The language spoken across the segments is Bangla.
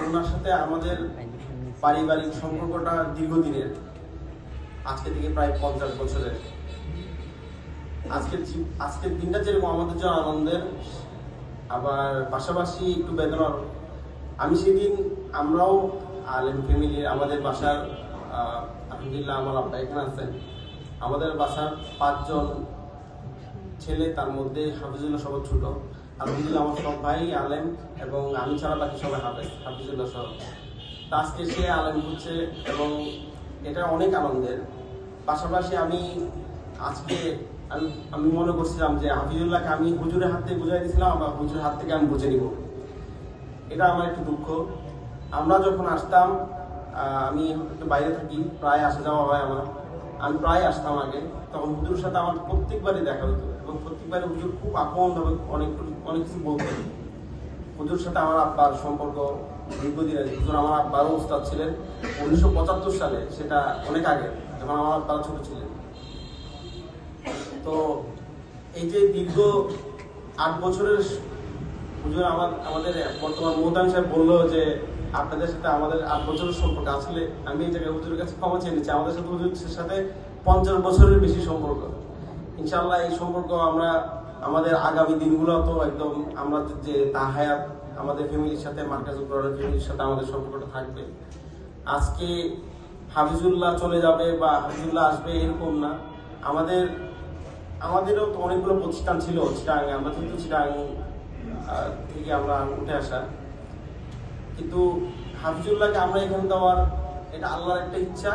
ওনার সাথে আমাদের পারিবারিক সম্পর্কটা দীর্ঘদিনের, আজকে থেকে প্রায় পঞ্চাশ বছরের। আজকের আজকের দিনটা যেরকম আমাদের জন্য আনন্দের, আবার পাশাপাশি একটু বেদনার। আমি সেদিন আমরাও আলেম ফ্যামিলির আমাদের বাসার আলহামদুলিল্লাহ আমার আব্বা এখানে আছেন। আমাদের বাসার পাঁচজন ছেলে, তার মধ্যে হাফিজুল্লাহ সবার ছোট। আলহামদুলিল্লাহ আমার সব ভাই আলেম এবং আমি ছাড়া বাকি সবাই হাফেজ, হাফিজুল্লাহ সহ। তা আজকে সে আলেম হচ্ছে এবং এটা অনেক আনন্দের। পাশাপাশি আমি আজকে আমি আমি মনে করছিলাম যে হাফিজুল্লাহকে আমি হুজুরের হাত থেকে বুঝাই দিয়েছিলাম বা হুজুরের হাত থেকে আমি বুঝে নিব। এটা আমার একটু দুঃখ। আমরা যখন আসতাম আমি একটু বাইরে থাকি, প্রায় আসা যাওয়া হয় আমার। আমি প্রায় আসতাম আগে। তখন হুজুরের সাথে আমার প্রত্যেকবারই দেখা হতো। এবং প্রত্যেকবারে হুজুর খুব আপন ভাবে অনেক অনেক কিছু বলতেন হুজুর সাথে আমার আব্বার সম্পর্ক দীর্ঘদিনের হুজুর আমার আব্বারও উস্তাদ ছিলেন। উনিশশো পঁচাত্তর সালে, সেটা অনেক আগে, যখন আমার আব্বারা ছোট ছিলেন। তো এই যে দীর্ঘ আট বছরের হুজুর আমার, আমাদের বর্তমান মোহতাম সাহেব বলল যে, আপনাদের সাথে আমাদের আট বছরের সম্পর্ক আসলে আমি এই জায়গায় হুজুরের কাছে ক্ষমা চেয়ে নিচ্ছি। আমাদের সাথে হুজুরের সাথে পঞ্চাশ বছরের বেশি সম্পর্ক। ইনশাল্লাহ এই সম্পর্ক আমরা আমাদের আগামী দিনগুলো তো একদম আমরা যে তাহায়াত আমাদের ফ্যামিলির সাথে কোরআনের ফ্যামিলির সাথে আমাদের সম্পর্কটা থাকবে। আজকে হাফিজুল্লাহ চলে যাবে বা হাফিজুল্লাহ আসবে এরকম না। আমাদের, আমাদেরও তো অনেকগুলো প্রতিষ্ঠান ছিল চিটাং আমরা কিন্তু চিটাং থেকে আমরা উঠে আসা। কিন্তু হাফিজুল্লাহকে আমরা এখানে দেওয়ার এটা আল্লাহর একটা ইচ্ছা।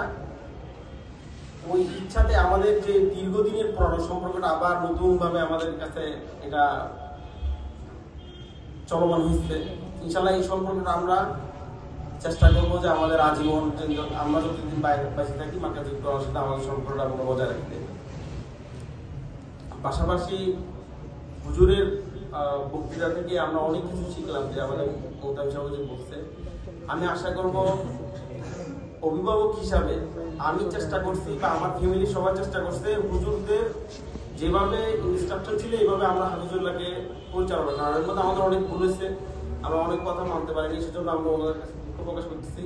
ওই ইচ্ছাতে আমাদের যে দীর্ঘদিনের পুরানো সম্পর্কটা আবার নতুনভাবে আমাদের কাছে এটা চলমান হয়েছে ইনশাল্লাহ এই সম্পর্কটা আমরা চেষ্টা করব যে আমাদের আজীবন আমরা যতদিন বাইরে থাকি মাকে করার সাথে আমাদের সম্পর্কটা আমরা বজায় রাখতে পাশাপাশি হুজুরের বক্তৃতা থেকে আমরা অনেক কিছু শিখলাম, যে আমাদের মৌতাম সাহেব যে বলছে। আমি আশা করব অভিভাবক হিসাবে আমি চেষ্টা করছি বা আমার ফ্যামিলি সবাই চেষ্টা করছে হুজুরদের যেভাবে ইনস্ট্রাকশন ছিল, এইভাবে আমরা হাফিজুল্লাহকে পরিচালনা করার মধ্যে আমাদের অনেক ভুল হয়েছে, আমরা অনেক কথা মানতে পারিনি, সেজন্য আমরা ওনাদের কাছে দুঃখ প্রকাশ করতেছি।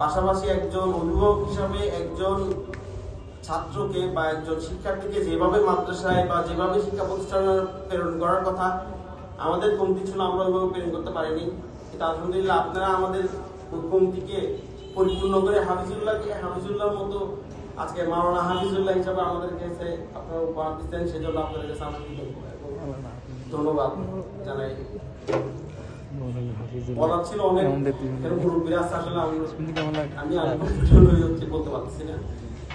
পাশাপাশি একজন অভিভাবক হিসাবে একজন ছাত্রকে বা একজন শিক্ষার্থীকে যেভাবে মাদ্রাসায় বা যেভাবে শিক্ষা প্রতিষ্ঠানে প্রেরণ করার কথা আমাদের কমতি ছিল, আমরা ওইভাবে প্রেরণ করতে পারিনি। কিন্তু আলহামদুলিল্লাহ আপনারা আমাদের কমতিকে পরিপূর্ণ করে হাফিজুল্লাহকে হাফিজুল্লাহর মতো আজকে মাওলানা হাফিজুল্লাহ হিসাবে আমাদের কাছে আপনারা উপহার দিচ্ছেন সেজন্য আপনাদের কাছে আমরা কৃতজ্ঞ। ধন্যবাদ জানাই। বলার ছিল অনেক মুরব্বীরা আসলে আমি আমি আনকমফোর্টেবল বলতে পারছি না।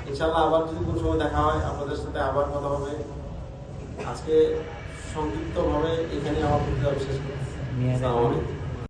ইনশাল্লাহ আবার যদি কোনো সময় দেখা হয় আপনাদের সাথে আবার কথা হবে। আজকে সংক্ষিপ্তভাবে এখানে আমার শেষ করছি।